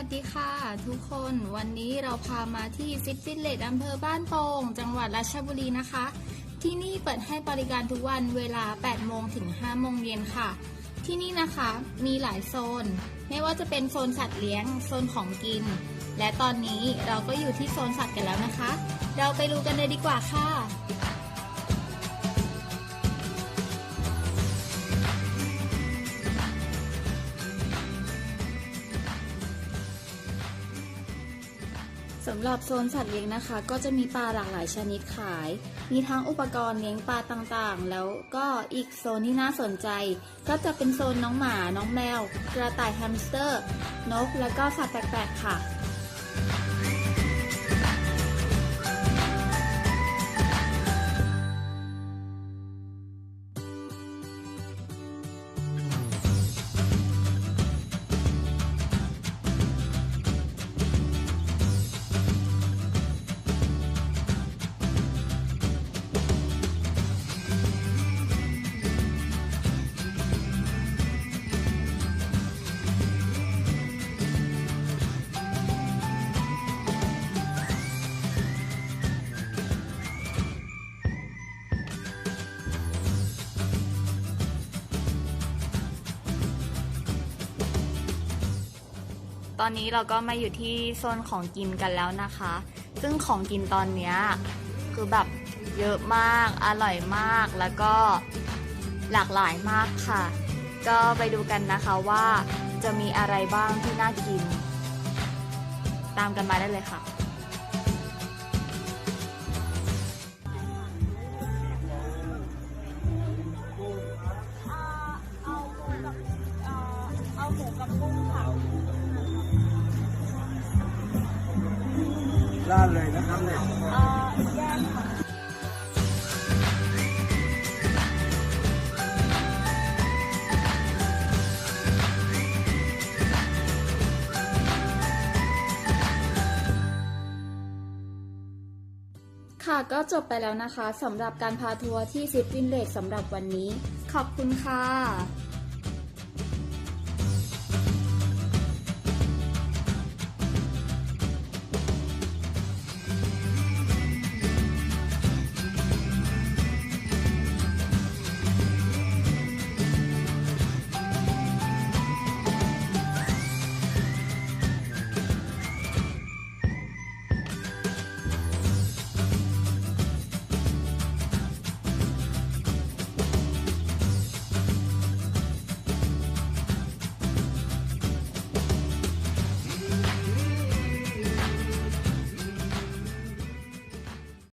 ัสดีค่ะ ทุกคนวันนี้เราพามาที่ซิปซิเลตอำเภอบ้านโป่งจังหวัดราชบุรีนะคะ ที่นี่เปิดให้บริการทุกวันเวลา 8 โมงถึง 5 โมงเย็นค่ะ ที่นี่นะคะมีหลายโซน ไม่ว่าจะเป็นโซนสัตว์เลี้ยง โซนของกิน และตอนนี้เราก็อยู่ที่โซนสัตว์กันแล้วนะคะ เราไปดูกันเลยดีกว่าค่ะ สำหรับโซนสัตว์เลี้ยงนะคะ ก็จะมีปลาหลากหลายชนิดขาย มีทั้งอุปกรณ์เลี้ยงปลาต่างๆ แล้วก็อีกโซนที่น่าสนใจ ก็จะเป็นโซนน้องหมา น้องแมว กระต่ายแฮมสเตอร์ นก แล้วก็สัตว์แปลกๆค่ะ ตอนนี้เราก็มาอยู่ที่โซนของกินกันแล้วนะคะ ซึ่งของกินตอนเนี้ยคือแบบเยอะมาก อร่อยมาก แล้วก็หลากหลายมากค่ะ ก็ไปดูกันนะคะว่าจะมีอะไรบ้างที่น่ากิน ตามกันมาได้เลยค่ะ เอาหมูกับกุ้งค่ะาดเลยนะครับเนี่ยเอ่อแยกค่ะค่ะก็จบไปแล้วนะคะสำหรับการพาทัวร์ที่ซิปวินเลกสำหรับวันนี้ ขอบคุณค่ะ